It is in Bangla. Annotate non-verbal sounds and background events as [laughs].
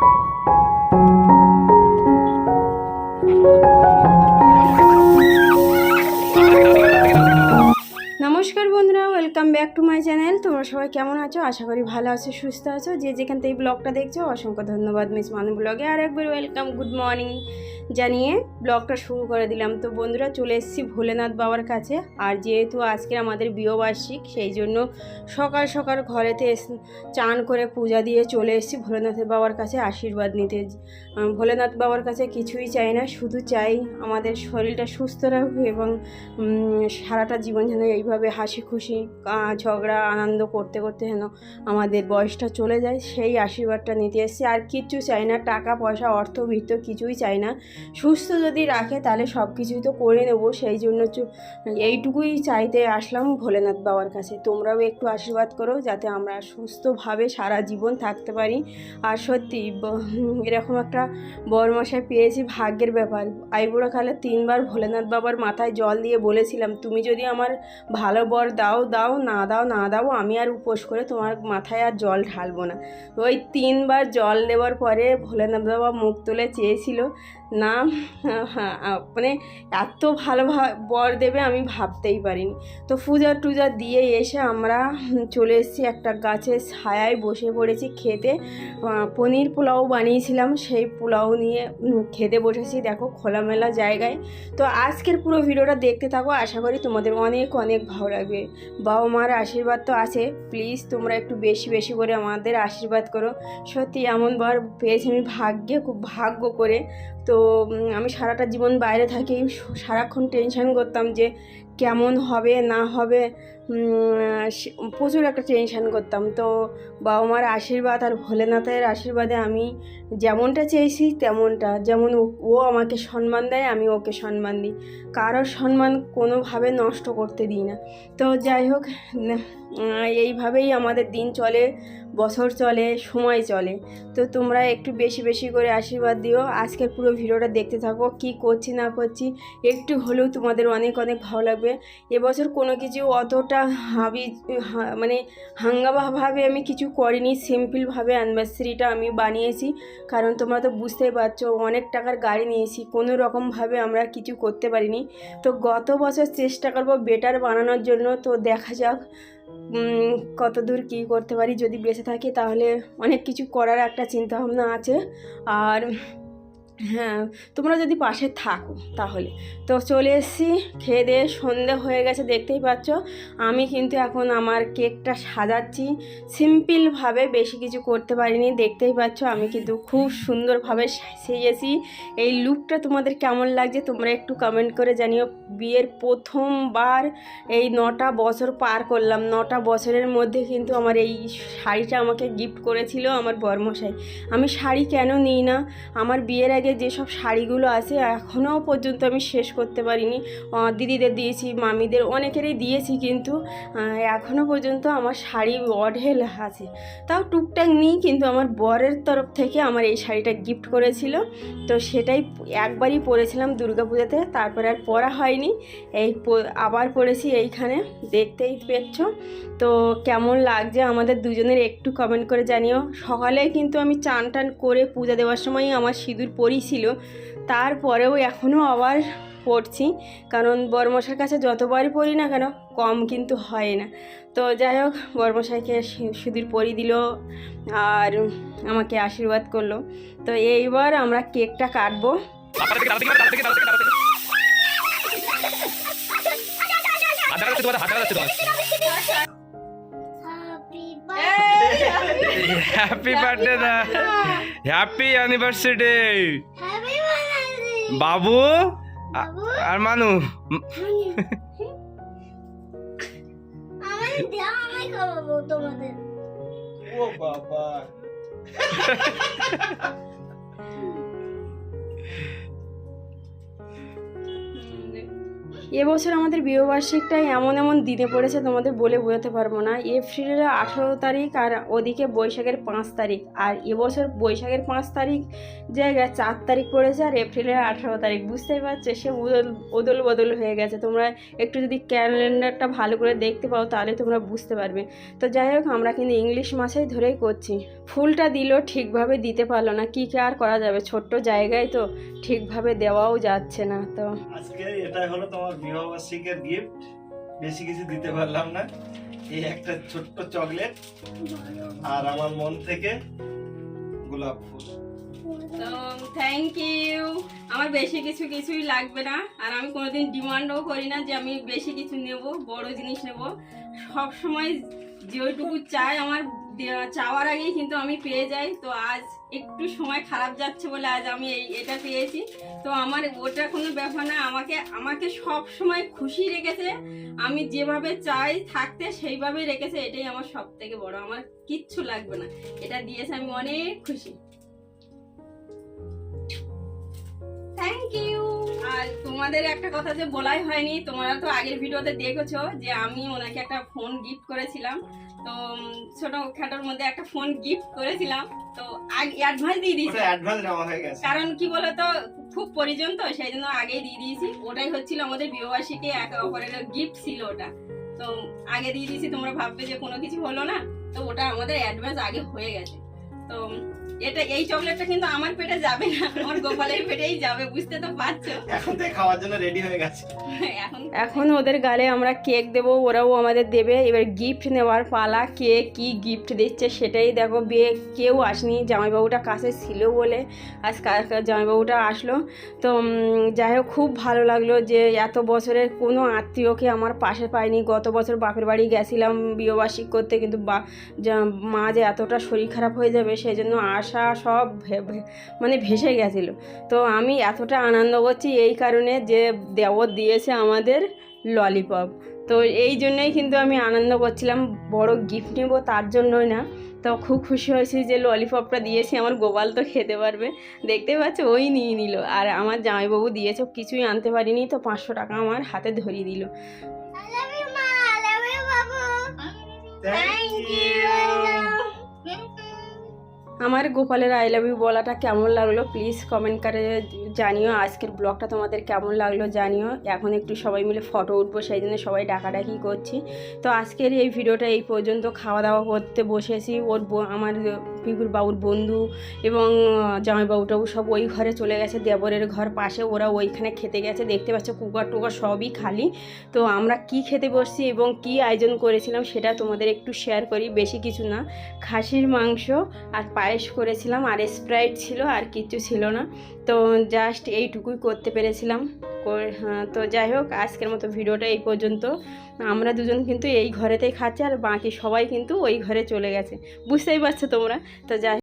thank you back to my channel. তোমরা সবাই কেমন আছো? আশা করি ভালো আছো, সুস্থ আছো। যে যেখান থেকে ব্লগটা দেখছ, অসংখ্য ধন্যবাদ মিস মানু ব্লগে। আর একবার ওয়েলকাম গুড মর্নিং জানিয়ে ব্লগটা শুরু করে দিলাম। তো বন্ধুরা, চলে এসেছি ভোলেনাথ বাবার কাছে। আর যেহেতু আজকে আমাদের বিয়েবার্ষিক সেই জন্য সকাল সকাল ঘরেতে চান করে পূজা দিয়ে চলে এসেছি ভোলেনাথের বাবার কাছে আশীর্বাদ নিতে। ভোলেনাথ বাবার কাছে কিছুই চাই না, শুধু চাই আমাদের শরীরটা সুস্থ রাখুক এবং সারাটা জীবন যেন এইভাবে হাসি খুশি ঝগড়া, আনন্দ করতে করতে যেন আমাদের বয়সটা চলে যায়, সেই আশীর্বাদটা নিতে এসেছি। আর কিচ্ছু চাই না, টাকা, পয়সা, অর্থ বৃত্ত কিছুই চাই না। সুস্থ যদি রাখে, তাহলে সব কিছুই তো করে নেব। সেই জন্য এইটুকুই চাইতে আসলাম ভোলেনাথ বাবার কাছে। তোমরাও একটু আশীর্বাদ করো, যাতে আমরা সুস্থভাবে সারা জীবন থাকতে পারি। আর সত্যি এরকম একটা বরমশাই পেয়েছি, ভাগ্যের ব্যাপার। আইবুড়ো কালে তিনবার ভোলেনাথ বাবার মাথায় জল দিয়ে বলেছিলাম, তুমি যদি আমার ভালো বর দাও দাও, না দাও, না দাও, আমি আর উপোস করে তোমার মাথায় আর জল ঢালবো না। ওই তিনবার জল দেওয়ার পরে ভোলেনাথ বাবা মুখ তুলে চেয়েছিল না হ্যাঁ, মানে এত ভালো বর দেবে আমি ভাবতেই পারিনি। তো পূজা টুজা দিয়ে এসে আমরা চলে এসেছি একটা গাছের ছায়ায় বসে পড়েছি খেতে। পনির পোলাও বানিয়েছিলাম সেই পোলাও নিয়ে খেতে বসেছি দেখো খোলামেলা জায়গায়। তো আজকের পুরো ভিডিওটা দেখতে থাকো আশা করি তোমাদের অনেক অনেক ভালো লাগবে। বাবা মার আশীর্বাদ তো আছে প্লিজ তোমরা একটু বেশি বেশি করে আমাদের আশীর্বাদ করো। সত্যি এমন বার পেয়েছি আমি ভাগ্যে খুব ভাগ্য করে। তো আমি সারাটা জীবন বাইরে থাকি সারাক্ষণ টেনশান করতাম যে কেমন হবে, না হবে প্রচুর একটা টেনশান করতাম। তো বাবা মার আশীর্বাদ আর ভোলেনাথের আশীর্বাদে আমি যেমনটা চেয়েছি তেমনটা। যেমন ও- আমাকে সম্মান দেয়, আমি ওকে সম্মান দিই। কারোর সম্মান কোনোভাবে নষ্ট করতে দিই না। তো যাই হোক এইভাবেই আমাদের দিন চলে, বছর চলে, সময় চলে। তো তোমরা একটু বেশি বেশি করে আশীর্বাদ দিও। আজকের পুরো ভিডিওটা দেখতে থাকো, কি করছি, না করছি। একটু হলেও তোমাদের অনেক অনেক ভালো লাগবে। এবছর কোনো কিছু অতটা হাবি মানে হাঙ্গামাভাবে আমি কিছু করিনি। সিম্পলভাবে অ্যানিভার্সারিটা আমি বানিয়েছি। কারণ তোমরা তো বুঝতেই পারছ, অনেক টাকার গাড়ি নিয়েছি। কোনো রকমভাবে আমরা কিছু করতে পারিনি। তো গত বছর চেষ্টা করব বেটার বানানোর জন্য। তো দেখা যাক কত দূর কী করতে পারি। যদি বেঁচে থাকি তাহলে অনেক কিছু করার একটা চিন্তাভাবনা আছে। আর হ্যাঁ তোমরা যদি পাশে থাকো তাহলে। তো চলে এসেছি, খেয়ে দিয়ে সন্ধে হয়ে গেছে, দেখতেই পাচ্ছ। আমি কিন্তু এখন আমার কেকটা সাজাচ্ছি। সিম্পলভাবে বেশি কিছু করতে পারিনি, দেখতেই পাচ্ছ। আমি কিন্তু খুব সুন্দরভাবে সেজেছি এই লুকটা তোমাদের কেমন লাগছে তোমরা একটু কমেন্ট করে জানিও। বিয়ের প্রথমবার এই নটা বছর পার করলাম। নটা বছরের মধ্যে কিন্তু আমার এই শাড়িটা আমাকে গিফট করেছিল আমার বর্মশাই। আমি শাড়ি কেন নিই না? আমার বিয়ের আগে যেসব শাড়িগুলো আছে এখনও পর্যন্ত আমি শেষ করতে পারিনি। দিদিদের দিয়েছি, মামিদের অনেকেরই দিয়েছি কিন্তু এখনও পর্যন্ত আমার শাড়ি অঢেল আছে। তাও টুকটাক নিই কিন্তু আমার বরের তরফ থেকে আমার এই শাড়িটা গিফট করেছিল। তো সেটাই একবারই পরেছিলাম দুর্গাপূজাতে, তারপরে আর পরা হয়নি। এই আবার পরেছি এইখানে, দেখতেই পেয়েছ। তো কেমন লাগছে আমাদের দুজনের একটু কমেন্ট করে জানিও। সকালে কিন্তু আমি চান টান করে পূজা দেওয়ার সময় আমার সিঁদুর পরিছিল তারপরেও এখনও আবার পড়ছি। কারণ বর্মশার কাছে যতবারই পড়ি না কেন, কম কিন্তু হয় না। তো যাই হোক, বর্মশাইকে সিঁদুর পরি দিল আর আমাকে আশীর্বাদ করল। তো এইবার আমরা কেকটা কাটবো। হাত হ্যাপি বার্থডে দা হ্যাপি অ্যানিভার্সারি বাবু আর মানু? তোমাদের। ও বাবা। [laughs] এবছর আমাদের বিবাহবার্ষিকটা এমন এমন দিনে পড়েছে তোমাদের বলে বোঝাতে পারব না। এপ্রিলের আঠেরো তারিখ আর ওদিকে বৈশাখের পাঁচ তারিখ। আর এবছর বৈশাখের পাঁচ তারিখ জায়গায় চার তারিখ পড়েছে আর এপ্রিলের আঠেরো তারিখ। বুঝতেই পারছ, সে উদল ওদল বদল হয়ে গেছে। তোমরা একটু যদি ক্যালেন্ডারটা ভালো করে দেখতে পাও তাহলে তোমরা বুঝতে পারবে। তো যাই হোক, আমরা কিন্তু ইংলিশ মাসেই ধরেই করছি। ফুলটা দিলেও ঠিকভাবে দিতে পারল না। কী কে আর করা যাবে? ছোট্ট জায়গায় তো ঠিকভাবে দেওয়াও যাচ্ছে না তো। আজকে হলো তোমার বিবাহবার্ষিকের গিফট বেশি কিছু দিতে পারলাম না। এই একটা ছোট্ট চকলেট আর আমার মন থেকে গোলাপ ফুল। তো থ্যাংক ইউ আমার বেশি কিছু কিছুই লাগবে না। আর আমি কোনোদিন ডিমান্ডও করি না যে আমি বেশি কিছু নেব, বড় জিনিস নেব। সব সময় যেটুকু চাই আমার চাওয়ার আগেই কিন্তু আমি পেয়ে যাই। তো আজ একটু সময় খারাপ যাচ্ছে বলে আজ আমি এই এটা পেয়েছি। তো আমার ওটা কোনো ব্যাপার না আমাকে আমাকে সব সময় খুশি রেখেছে। আমি যেভাবে চাই থাকতে সেইভাবে রেখেছে এটাই আমার সব থেকে বড়। আমার কিচ্ছু লাগবে না এটা দিয়েছে আমি অনেক খুশি। থ্যাংক ইউ আর তোমাদের একটা কথা যে বলাই হয়নি তোমরা তো আগের ভিডিওতে দেখেছ যে আমি ওনাকে একটা ফোন গিফট করেছিলাম। তো ছোটখাটোর মধ্যে একটা ফোন গিফট করেছিলাম। তো অ্যাডভান্স দিয়ে দিয়েছি। কারণ কি বলতো খুব পরিজন তো সেই জন্য আগেই দিয়ে দিয়েছি। ওটাই হচ্ছিল আমাদের বিবাহবাসীকে এক অপরের গিফট ছিল ওটা। তো আগে দিয়ে দিয়েছি তোমরা ভাববে যে কোনো কিছু হলো না। তো ওটা আমাদের অ্যাডভান্স আগে হয়ে গেছে। তো এটা এই চকলেটটা কিন্তু আমার পেটে যাবে না আমার গোপালের পেটেই যাবে বুঝতে তো পারছ? এখন থেকে খাওয়ার জন্য রেডি হয়ে গেছে। এখন এখন ওদের গালে আমরা কেক দেবো ওরাও আমাদের দেবে। এবার গিফট নেওয়ার পালা কে কি গিফট দিচ্ছে সেটাই দেখো। বিয়ে কেউ আসেনি জামাইবাবুটা কাছে ছিল বলে আজ জামাইবাবুটা আসলো। তো যাই হোক খুব ভালো লাগল যে এত বছরের কোনো আত্মীয়কে আমার পাশে পাইনি। গত বছর বাপের বাড়ি গেছিলাম বিয়েবার্ষিক করতে কিন্তু বা মা যে এতটা শরীর খারাপ হয়ে যাবে সেই জন্য আশা সব ভে- ভে- মানে ভেসে গেছিল। তো আমি এতটা আনন্দ করছি এই কারণে যে দেবর দিয়েছে আমাদের ললিপপ তো এই জন্যই কিন্তু আমি আনন্দ করছিলাম বড় গিফট নেব তার জন্যই না। তো খুব খুশি হয়েছি যে ললিপপটা দিয়েছি আমার গোপাল তো খেতে পারবে। দেখতে পাচ্ছ ওই নিয়ে নিল। আর আমার জামাইবাবু দিয়েছে কিছুই আনতে পারিনি তো পাঁচশো টাকা আমার হাতে ধরিয়ে দিল। Love you, আমার গোপালের আই লাভ ইউ বলাটা কেমন লাগল? প্লিজ কমেন্ট করে জানিও। আজকের ব্লগটা তোমাদের কেমন লাগল জানিও। এখন একটু সবাই মিলে ফটো উঠবো, সেই জন্য সবাই ডাকাডাকি করছি। তো আজকের এই ভিডিওটা এই পর্যন্ত। খাওয়া দাওয়া করতে বসেছি। ওর আমার পিকুর বাবুর বন্ধু এবং জামাইবাবুটাবু সব ওই ঘরে চলে গেছে। দেবরের ঘর পাশে ওরা ওইখানে খেতে গেছে। দেখতে পাচ্ছ কুকার টুকার সবই খালি। তো আমরা কি খেতে বসছি এবং কি আয়োজন করেছিলাম সেটা তোমাদের একটু শেয়ার করি। বেশি কিছু না। খাসির মাংস আর পায়েস করেছিলাম। আর স্প্রাইট ছিল আর কিচ্ছু ছিল না। তো জাস্ট এইটুকুই করতে পেরেছিলাম। তো যাই হোক, আজকের মতো ভিডিওটা এই পর্যন্ত। আমরা দুজন কিন্তু এই ঘরেতেই খাচ্ছি আর বাকি সবাই কিন্তু ওই ঘরে চলে গেছে। বুঝতেই পারছ তোমরা? তো যাই